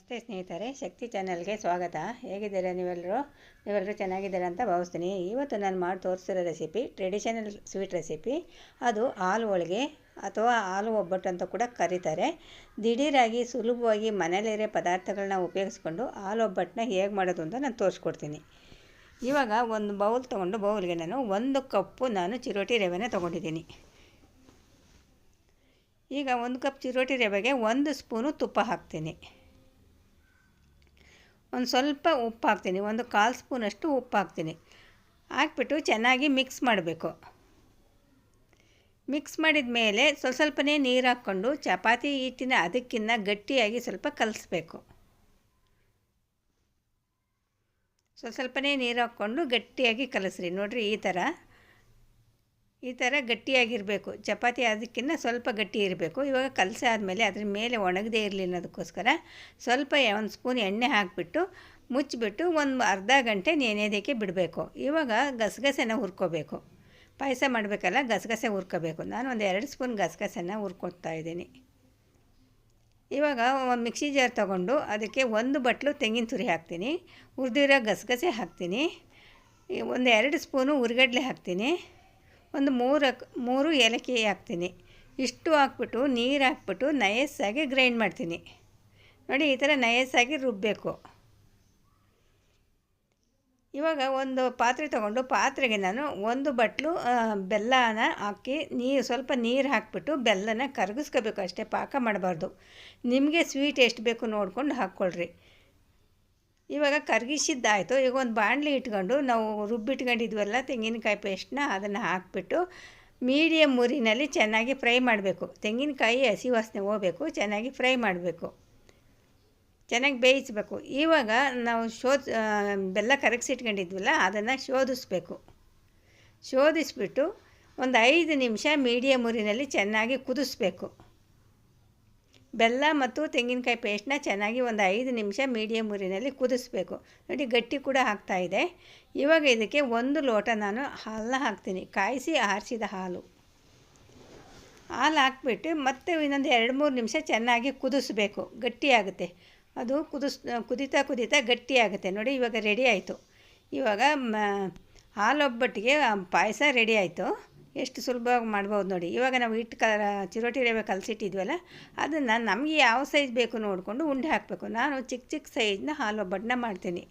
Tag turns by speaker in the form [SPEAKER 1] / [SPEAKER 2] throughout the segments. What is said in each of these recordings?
[SPEAKER 1] ನಮಸ್ತೆ ಸ್ನೇಹಿತರೆ, ಶಕ್ತಿ ಚಾನಲ್ಗೆ ಸ್ವಾಗತ. ಹೇಗಿದ್ದೀರಾ ನೀವೆಲ್ಲರೂ ನೀವೆಲ್ಲರೂ ಚೆನ್ನಾಗಿದ್ದೀರಾ ಅಂತ ಭಾವಿಸ್ತೀನಿ. ಇವತ್ತು ನಾನು ಮಾಡಿ ತೋರಿಸಿರೋ ರೆಸಿಪಿ, ಟ್ರೆಡಿಷನಲ್ ಸ್ವೀಟ್ ರೆಸಿಪಿ. ಅದು ಹಾಲು ಹೋಳಿಗೆ ಅಥವಾ ಹಾಲು ಒಬ್ಬಟ್ಟು ಅಂತ ಕೂಡ ಕರೀತಾರೆ. ದಿಢೀರಾಗಿ ಸುಲಭವಾಗಿ ಮನೇಲಿರೋ ಪದಾರ್ಥಗಳನ್ನ ಉಪಯೋಗಿಸ್ಕೊಂಡು ಹಾಲು ಒಬ್ಬಟ್ಟನ್ನ ಹೇಗೆ ಮಾಡೋದು ಅಂತ ನಾನು ತೋರಿಸ್ಕೊಡ್ತೀನಿ. ಇವಾಗ ಒಂದು ಬೌಲ್ ತೊಗೊಂಡು ಬೌಲ್ಗೆ ನಾನು ಒಂದು ಕಪ್ಪು ನಾನು ಚಿರೋಟಿ ರವೆನ ತೊಗೊಂಡಿದ್ದೀನಿ. ಈಗ ಒಂದು ಕಪ್ ಚಿರೋಟಿ ರವೆಗೆ ಒಂದು ಸ್ಪೂನು ತುಪ್ಪ ಹಾಕ್ತೀನಿ. ಒಂದು ಸ್ವಲ್ಪ ಉಪ್ಪು ಹಾಕ್ತೀನಿ ಒಂದು ಕಾಲು ಸ್ಪೂನಷ್ಟು ಉಪ್ಪು ಹಾಕ್ತೀನಿ ಹಾಕ್ಬಿಟ್ಟು ಚೆನ್ನಾಗಿ ಮಿಕ್ಸ್ ಮಾಡಬೇಕು. ಮಿಕ್ಸ್ ಮಾಡಿದ ಮೇಲೆ ಸ್ವಲ್ಪ ಸ್ವಲ್ಪನೇ ನೀರು ಹಾಕ್ಕೊಂಡು ಚಪಾತಿ ಹಿಟ್ಟಿನ ಅದಕ್ಕಿಂತ ಗಟ್ಟಿಯಾಗಿ ಸ್ವಲ್ಪ ಕಲಿಸ್ಬೇಕು. ಸ್ವಲ್ಪ ಸ್ವಲ್ಪನೇ ನೀರು ಹಾಕ್ಕೊಂಡು ಗಟ್ಟಿಯಾಗಿ ಕಲಸ್ರಿ. ನೋಡಿರಿ ಈ ಥರ ಈ ಥರ ಗಟ್ಟಿಯಾಗಿರಬೇಕು. ಚಪಾತಿ ಅದಕ್ಕಿಂತ ಸ್ವಲ್ಪ ಗಟ್ಟಿ ಇರಬೇಕು. ಇವಾಗ ಕಲಸೆ ಆದಮೇಲೆ ಅದ್ರ ಮೇಲೆ ಒಣಗದೇ ಇರಲಿ ಅನ್ನೋದಕ್ಕೋಸ್ಕರ ಸ್ವಲ್ಪ ಒಂದು ಸ್ಪೂನ್ ಎಣ್ಣೆ ಹಾಕಿಬಿಟ್ಟು ಮುಚ್ಚಿಬಿಟ್ಟು ಒಂದು ಅರ್ಧ ಗಂಟೆ ನೆನೆಯೋದಕ್ಕೆ ಬಿಡಬೇಕು. ಇವಾಗ ಗಸಗಸೆನ ಹುರ್ಕೋಬೇಕು. ಪಾಯಸ ಮಾಡಬೇಕಲ್ಲ, ಗಸಗಸೆ ಹುರ್ಕೋಬೇಕು. ನಾನು ಒಂದು ಎರಡು ಸ್ಪೂನ್ ಗಸಗಸೆನ ಹುರ್ಕೊತಾ ಇದ್ದೀನಿ. ಇವಾಗ ಒಂದು ಮಿಕ್ಸಿ ಜಾರ್ ತೊಗೊಂಡು ಅದಕ್ಕೆ ಒಂದು ಬಟ್ಲು ತೆಂಗಿನ ತುರಿ ಹಾಕ್ತೀನಿ. ಹುರಿದಿರೋ ಗಸಗಸೆ ಹಾಕ್ತೀನಿ. ಒಂದು ಎರಡು ಸ್ಪೂನು ಹುರಿಗಡ್ಲೆ ಹಾಕ್ತೀನಿ. ಒಂದು ಮೂರು ಮೂರು ಏಲಕ್ಕಿ ಹಾಕ್ತೀನಿ. ಇಷ್ಟು ಹಾಕ್ಬಿಟ್ಟು ನೀರು ಹಾಕ್ಬಿಟ್ಟು ನಯಸ್ಸಾಗಿ ಗ್ರೈಂಡ್ ಮಾಡ್ತೀನಿ. ನೋಡಿ ಈ ಥರ ನಯಸ್ಸಾಗಿ ರುಬ್ಬಬೇಕು ಇವಾಗ ಒಂದು ಪಾತ್ರೆ ತೊಗೊಂಡು ಪಾತ್ರೆಗೆ ನಾನು ಒಂದು ಬಟ್ಲು ಬೆಲ್ಲನ ಹಾಕಿ ನೀರು, ಸ್ವಲ್ಪ ನೀರು ಹಾಕ್ಬಿಟ್ಟು ಬೆಲ್ಲನ ಕರಗಿಸ್ಕೋಬೇಕು ಅಷ್ಟೇ, ಪಾಕ ಮಾಡಬಾರ್ದು. ನಿಮಗೆ ಸ್ವೀಟ್ ಎಷ್ಟು ಬೇಕು ನೋಡ್ಕೊಂಡು ಹಾಕ್ಕೊಳ್ರಿ. ಇವಾಗ ಕರಗಿಸಿದ್ದಾಯಿತು. ಈಗ ಒಂದು ಬಾಣಲಿ ಇಟ್ಕೊಂಡು ನಾವು ರುಬ್ಬಿಟ್ಕೊಂಡಿದ್ವಲ್ಲ ತೆಂಗಿನಕಾಯಿ ಪೇಸ್ಟ್ನ ಅದನ್ನು ಹಾಕ್ಬಿಟ್ಟು ಮೀಡಿಯಮ್ ಮುರಿನಲ್ಲಿ ಚೆನ್ನಾಗಿ ಫ್ರೈ ಮಾಡಬೇಕು. ತೆಂಗಿನಕಾಯಿ ಹಸಿ ವಾಸನೆ ಹೋಗಬೇಕು, ಚೆನ್ನಾಗಿ ಫ್ರೈ ಮಾಡಬೇಕು. ಚೆನ್ನಾಗಿ ಬೇಯಿಸಬೇಕು. ಇವಾಗ ನಾವು ಶೋಧ ಬೆಲ್ಲ ಕರಗಿಸಿಟ್ಕೊಂಡಿದ್ವಲ್ಲ ಅದನ್ನು ಶೋಧಿಸ್ಬೇಕು ಶೋಧಿಸ್ಬಿಟ್ಟು ಒಂದು ಐದು ನಿಮಿಷ ಮೀಡಿಯಮ್ ಉರಿನಲ್ಲಿ ಚೆನ್ನಾಗಿ ಕುದಿಸ್ಬೇಕು. ಬೆಲ್ಲ ಮತ್ತು ತೆಂಗಿನಕಾಯಿ ಪೇಸ್ಟನ್ನ ಚೆನ್ನಾಗಿ ಒಂದು ಐದು ನಿಮಿಷ ಮೀಡಿಯಮ್ ಉರಿನಲ್ಲಿ ಕುದಿಸ್ಬೇಕು. ನೋಡಿ, ಗಟ್ಟಿ ಕೂಡ ಆಗ್ತಾಯಿದೆ ಇವಾಗ ಇದಕ್ಕೆ ಒಂದು ಲೋಟ ನಾನು ಹಾಲನ್ನ ಹಾಕ್ತೀನಿ. ಕಾಯಿಸಿ ಆರಿಸಿದ ಹಾಲು. ಹಾಲು ಹಾಕ್ಬಿಟ್ಟು ಮತ್ತೆ ಇನ್ನೊಂದು ಎರಡು ಮೂರು ನಿಮಿಷ ಚೆನ್ನಾಗಿ ಕುದಿಸ್ಬೇಕು. ಗಟ್ಟಿಯಾಗುತ್ತೆ ಅದು ಕುದಿಸ್, ಕುದಿತಾ ಕುದಿತಾ ಗಟ್ಟಿಯಾಗುತ್ತೆ ನೋಡಿ, ಇವಾಗ ರೆಡಿ ಆಯಿತು. ಇವಾಗ ಹಾಲೊಬ್ಬಟ್ಟಿಗೆ ಪಾಯಸ ರೆಡಿ ಆಯಿತು. ಎಷ್ಟು ಸುಲಭವಾಗಿ ಮಾಡ್ಬೋದು ನೋಡಿ. ಇವಾಗ ನಾವು ಹಿಟ್ಟು ಕ ಚಿರೋಟಿ ರವೆ ಕಲಸಿಟ್ಟಿದ್ವಲ್ಲ, ಅದನ್ನು ನಮಗೆ ಯಾವ ಸೈಜ್ ಬೇಕು ನೋಡಿಕೊಂಡು ಉಂಡೆ ಹಾಕಬೇಕು. ನಾನು ಚಿಕ್ಕ ಚಿಕ್ಕ ಸೈಜ್ನ ಹಾಲು ಹಾಲೊಬ್ಬಟ್ಟನ್ನ ಮಾಡ್ತೀನಿ.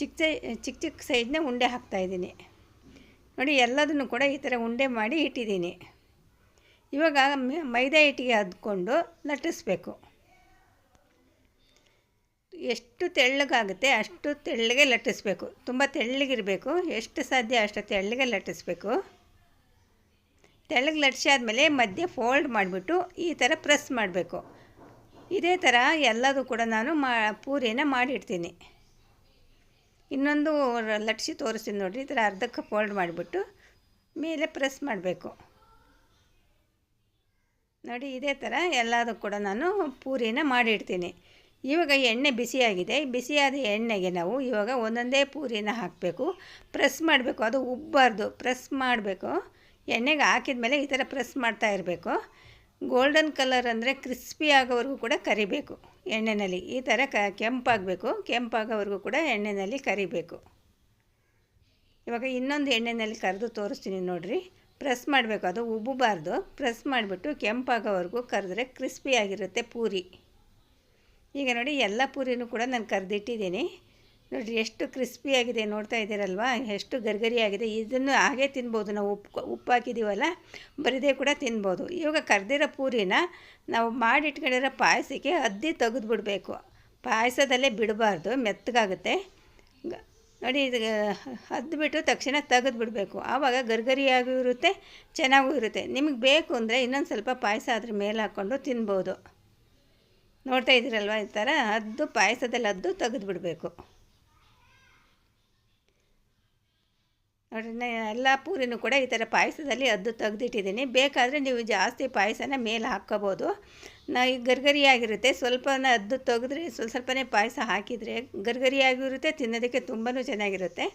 [SPEAKER 1] ಚಿಕ್ಕ ಸೈ ಚಿಕ್ಕ ಚಿಕ್ಕ ಸೈಜ್ನ ಉಂಡೆ ಹಾಕ್ತಾಯಿದ್ದೀನಿ ನೋಡಿ, ಎಲ್ಲದನ್ನು ಕೂಡ ಈ ಥರ ಉಂಡೆ ಮಾಡಿ ಇಟ್ಟಿದ್ದೀನಿ. ಇವಾಗ ಮೈದಾ ಹಿಟ್ಟಿಗೆ ಅದ್ಕೊಂಡು ಲಟ್ಟಿಸ್ಬೇಕು. ಎಷ್ಟು ತೆಳ್ಳಗಾಗುತ್ತೆ ಅಷ್ಟು ತೆಳ್ಳಗೆ ಲಟ್ಟಿಸ್ಬೇಕು. ತುಂಬ ತೆಳ್ಳಗಿರಬೇಕು. ಎಷ್ಟು ಸಾಧ್ಯ ಅಷ್ಟು ತೆಳ್ಳಗೆ ಲಟ್ಟಿಸ್ಬೇಕು. ತೆಳ್ಳಗೆ ಲಟ್ಸಿ ಆದಮೇಲೆ ಮಧ್ಯೆ ಫೋಲ್ಡ್ ಮಾಡಿಬಿಟ್ಟು ಈ ಥರ ಪ್ರೆಸ್ ಮಾಡಬೇಕು. ಇದೇ ಥರ ಎಲ್ಲದೂ ಕೂಡ ನಾನು ಮಾ, ಪೂರಿನ ಮಾಡಿಡ್ತೀನಿ. ಇನ್ನೊಂದು ಲಟ್ಸಿ ತೋರಿಸ್ತೀನಿ ನೋಡಿರಿ, ಈ ಥರ ಅರ್ಧಕ್ಕೆ ಫೋಲ್ಡ್ ಮಾಡಿಬಿಟ್ಟು ಮೇಲೆ ಪ್ರೆಸ್ ಮಾಡಬೇಕು. ನೋಡಿ, ಇದೇ ಥರ ಎಲ್ಲದೂ ಕೂಡ ನಾನು ಪೂರಿನ ಮಾಡಿಡ್ತೀನಿ. ಇವಾಗ ಎಣ್ಣೆ ಬಿಸಿಯಾಗಿದೆ. ಬಿಸಿಯಾದ ಎಣ್ಣೆಗೆ ನಾವು ಇವಾಗ ಒಂದೊಂದೇ ಪೂರಿನ ಹಾಕಬೇಕು. ಪ್ರೆಸ್ ಮಾಡಬೇಕು. ಅದು ಉಬ್ಬಾರ್ದು. ಪ್ರೆಸ್ ಮಾಡಬೇಕು. ಎಣ್ಣೆಗೆ ಹಾಕಿದ ಮೇಲೆ ಈ ಥರ ಪ್ರೆಸ್ ಮಾಡ್ತಾ ಇರಬೇಕು. ಗೋಲ್ಡನ್ ಕಲರ್ ಅಂದರೆ ಕ್ರಿಸ್ಪಿ ಆಗೋವರೆಗೂ ಕೂಡ ಕರಿಬೇಕು ಎಣ್ಣೆಯಲ್ಲಿ ಈ ಥರ ಕ ಕೆಂಪಾಗಬೇಕು, ಕೆಂಪಾಗೋವರೆಗೂ ಕೂಡ ಎಣ್ಣೆಯಲ್ಲಿ ಕರಿಬೇಕು. ಇವಾಗ ಇನ್ನೊಂದು ಎಣ್ಣೆಯಲ್ಲಿ ಕರೆದು ತೋರಿಸ್ತೀನಿ ನೋಡಿರಿ. ಪ್ರೆಸ್ ಮಾಡಬೇಕು, ಅದು ಉಬ್ಬಬಾರ್ದು. ಪ್ರೆಸ್ ಮಾಡಿಬಿಟ್ಟು ಕೆಂಪಾಗೋವರೆಗೂ ಕರೆದ್ರೆ ಕ್ರಿಸ್ಪಿಯಾಗಿರುತ್ತೆ ಪೂರಿ. ಈಗ ನೋಡಿ ಎಲ್ಲ ಪೂರಿನೂ ಕೂಡ ನಾನು ಕರೆದಿಟ್ಟಿದ್ದೀನಿ. ನೋಡಿರಿ, ಎಷ್ಟು ಕ್ರಿಸ್ಪಿಯಾಗಿದೆ ನೋಡ್ತಾ ಇದ್ದೀರಲ್ವಾ? ಎಷ್ಟು ಗರ್ಗರಿಯಾಗಿದೆ ಇದನ್ನು ಹಾಗೆ ತಿನ್ಬೋದು. ನಾವು ಉಪ್ಪು ಉಪ್ಪು ಹಾಕಿದ್ದೀವಲ್ಲ, ಬರಿದೇ ಕೂಡ ತಿನ್ಬೋದು. ಇವಾಗ ಕರೆದಿರೋ ಪೂರಿನ ನಾವು ಮಾಡಿಟ್ಕೊಂಡಿರೋ ಪಾಯಸಕ್ಕೆ ಅದ್ದಿ ತೆಗೆದುಬಿಡ್ಬೇಕು. ಪಾಯಸದಲ್ಲೇ ಬಿಡಬಾರ್ದು, ಮೆತ್ತಗಾಗುತ್ತೆ. ನೋಡಿ, ಇದು, ಅದ್ಬಿಟ್ಟು ತಕ್ಷಣ ತೆಗೆದು ಬಿಡಬೇಕು ಆವಾಗ ಗರ್ಗರಿಯಾಗೂ ಇರುತ್ತೆ, ಚೆನ್ನಾಗೂ ಇರುತ್ತೆ. ನಿಮಗೆ ಬೇಕು ಅಂದರೆ ಇನ್ನೊಂದು ಸ್ವಲ್ಪ ಪಾಯಸ ಅದ್ರ ಮೇಲೆ ಹಾಕ್ಕೊಂಡು ತಿನ್ಬೋದು. ನೋಡ್ತಾ ಇದ್ದೀರಲ್ವ ಈ ಥರ? ಅದ್ದು ಪಾಯಸದಲ್ಲಿ ಅದ್ದು ತೆಗೆದು ಬಿಡಬೇಕು ನೋಡ್ರಿ ಎಲ್ಲ ಪೂರಿನೂ ಕೂಡ ಈ ಥರ ಪಾಯಸದಲ್ಲಿ ಅದ್ದು ತೆಗೆದಿಟ್ಟಿದ್ದೀನಿ. ಬೇಕಾದರೆ ನೀವು ಜಾಸ್ತಿ ಪಾಯಸನ ಮೇಲೆ ಹಾಕ್ಕೋಬೋದು. ನಾ ಈಗ ಗರ್ಗರಿಯಾಗಿರುತ್ತೆ. ಸ್ವಲ್ಪನ ಅದ್ದು ತೆಗೆದ್ರೆ, ಸ್ವಲ್ಪ ಸ್ವಲ್ಪನೇ ಪಾಯಸ ಹಾಕಿದರೆ ಗರ್ಗರಿಯಾಗಿರುತ್ತೆ, ತಿನ್ನೋದಕ್ಕೆ ತುಂಬಾ ಚೆನ್ನಾಗಿರುತ್ತೆ.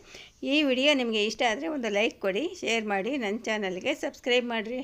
[SPEAKER 1] ಈ ವಿಡಿಯೋ ನಿಮಗೆ ಇಷ್ಟ ಆದರೆ ಒಂದು ಲೈಕ್ ಕೊಡಿ, ಶೇರ್ ಮಾಡಿ, ನನ್ನ ಚಾನಲ್ಗೆ ಸಬ್ಸ್ಕ್ರೈಬ್ ಮಾಡಿರಿ.